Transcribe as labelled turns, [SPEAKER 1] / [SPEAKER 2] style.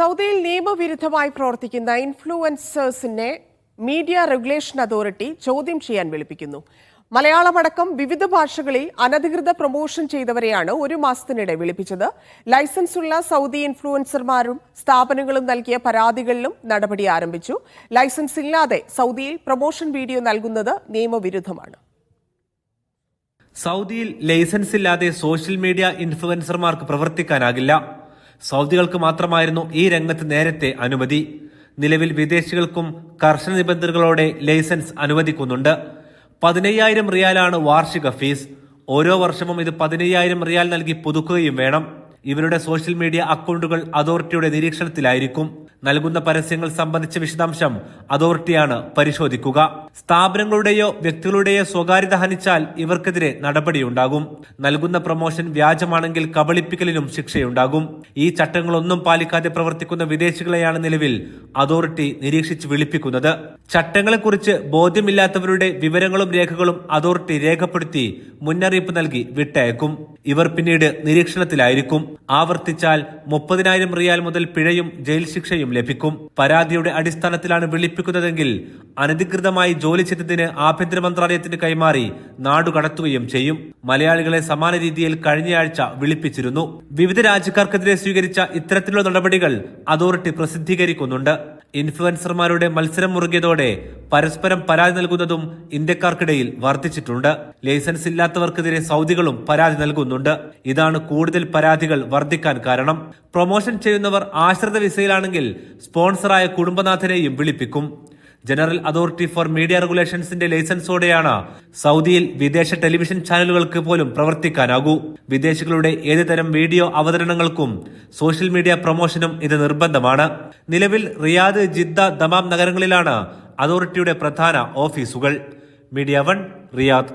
[SPEAKER 1] സൗദിയിൽ നിയമവിരുദ്ധമായി പ്രവർത്തിക്കുന്ന ഇൻഫ്ലുവൻസേഴ്സിനെ മീഡിയ റെഗുലേഷൻ അതോറിറ്റി ചോദ്യം ചെയ്യാൻ വിളിപ്പിക്കുന്നു. മലയാളമടക്കം വിവിധ ഭാഷകളിൽ അനധികൃത പ്രൊമോഷൻ ചെയ്തവരെയാണ് ഒരു മാസത്തിനിടെ വിളിപ്പിച്ചത്. ലൈസൻസുള്ള സൗദി ഇൻഫ്ലുവൻസർമാരും സ്ഥാപനങ്ങളും നൽകിയ പരാതികളിലും നടപടി ആരംഭിച്ചു. ലൈസൻസ് ഇല്ലാതെ സൗദിയിൽ പ്രൊമോഷൻ വീഡിയോ നൽകുന്നത് നിയമവിരുദ്ധമാണ്.
[SPEAKER 2] സൗദിയിൽ ലൈസൻസ് ഇല്ലാതെ സോഷ്യൽ മീഡിയ ഇൻഫ്ലുവൻസർമാർക്ക് പ്രവർത്തിക്കാനാകില്ല. സൗദികൾക്ക് മാത്രമായിരുന്നു ഈ രംഗത്ത് നേരത്തെ അനുമതി. നിലവിൽ വിദേശികൾക്കും കർശന നിബന്ധനകളോടെ ലൈസൻസ് അനുവദിക്കുന്നുണ്ട്. പതിനയ്യായിരം റിയാലാണ് വാർഷിക ഫീസ്. ഓരോ വർഷവും ഇത് പതിനയ്യായിരം റിയാൽ നൽകി പുതുക്കുകയും വേണം. ഇവരുടെ സോഷ്യൽ മീഡിയ അക്കൗണ്ടുകൾ അതോറിറ്റിയുടെ നിരീക്ഷണത്തിലായിരിക്കും. നൽകുന്ന പരസ്യങ്ങൾ സംബന്ധിച്ച വിശദാംശം അതോറിറ്റിയാണ് പരിശോധിക്കുക. സ്ഥാപനങ്ങളുടെയോ വ്യക്തികളുടെയോ സ്വകാര്യത ഹനിച്ചാൽ ഇവർക്കെതിരെ നടപടിയുണ്ടാകും. നൽകുന്ന പ്രൊമോഷൻ വ്യാജമാണെങ്കിൽ കബളിപ്പിക്കലിനും ശിക്ഷയുണ്ടാകും. ഈ ചട്ടങ്ങളൊന്നും പാലിക്കാതെ പ്രവർത്തിക്കുന്ന വിദേശികളെയാണ് നിലവിൽ അതോറിറ്റി നിരീക്ഷിച്ച് വിളിപ്പിക്കുന്നത്. ചട്ടങ്ങളെക്കുറിച്ച് ബോധ്യമില്ലാത്തവരുടെ വിവരങ്ങളും രേഖകളും അതോറിറ്റി രേഖപ്പെടുത്തി മുന്നറിയിപ്പ് നൽകി വിട്ടയക്കും. ഇവർ പിന്നീട് നിരീക്ഷണത്തിലായിരിക്കും. ആവർത്തിച്ചാൽ മുപ്പതിനായിരം റിയാൽ മുതൽ പിഴയും ജയിൽ ശിക്ഷയും ലഭിക്കും. പരാതിയുടെ അടിസ്ഥാനത്തിലാണ് വിളിപ്പിക്കുന്നതെങ്കിൽ അനധികൃതമായി ജോലി ചെയ്തതിന് ആഭ്യന്തര മന്ത്രാലയത്തിന് കൈമാറി നാടുകടത്തുകയും ചെയ്യും. മലയാളികളെ സമാന രീതിയിൽ കഴിഞ്ഞയാഴ്ച വിളിപ്പിച്ചിരുന്നു. വിവിധ രാജ്യക്കാർക്കെതിരെ സ്വീകരിച്ച ഇത്തരത്തിലുള്ള നടപടികൾ അതോറിറ്റി പ്രസിദ്ധീകരിക്കുന്നുണ്ട്. ഇൻഫ്ലുവൻസർമാരുടെ മത്സരം മുറുകിയതോടെ പരസ്പരം പരാതി നൽകുന്നതും ഇന്ത്യക്കാർക്കിടയിൽ വർദ്ധിച്ചിട്ടുണ്ട്. ലൈസൻസ് ഇല്ലാത്തവർക്കെതിരെ സൗദികളും പരാതി നൽകുന്നുണ്ട് ഇതാണ് കൂടുതൽ പരാതികൾ വർദ്ധിക്കാൻ കാരണം. പ്രൊമോഷൻ ചെയ്യുന്നവർ ആശ്രിത വിസയിലാണെങ്കിൽ സ്പോൺസറായ കുടുംബനാഥനെയും വിളിപ്പിക്കും. ജനറൽ അതോറിറ്റി ഫോർ മീഡിയ റെഗുലേഷൻസിന്റെ ലൈസൻസോടെയാണ് സൗദിയിൽ വിദേശ ടെലിവിഷൻ ചാനലുകൾക്ക് പോലും പ്രവർത്തിക്കാനാകൂ. വിദേശികളുടെ ഏത് തരം വീഡിയോ അവതരണങ്ങൾക്കും സോഷ്യൽ മീഡിയ പ്രൊമോഷനും ഇത് നിർബന്ധമാണ്. നിലവിൽ റിയാദ് ജിദ്ദ ദമാം നഗരങ്ങളിലാണ് അതോറിറ്റിയുടെ പ്രധാന ഓഫീസുകൾ. Media One Riyadh.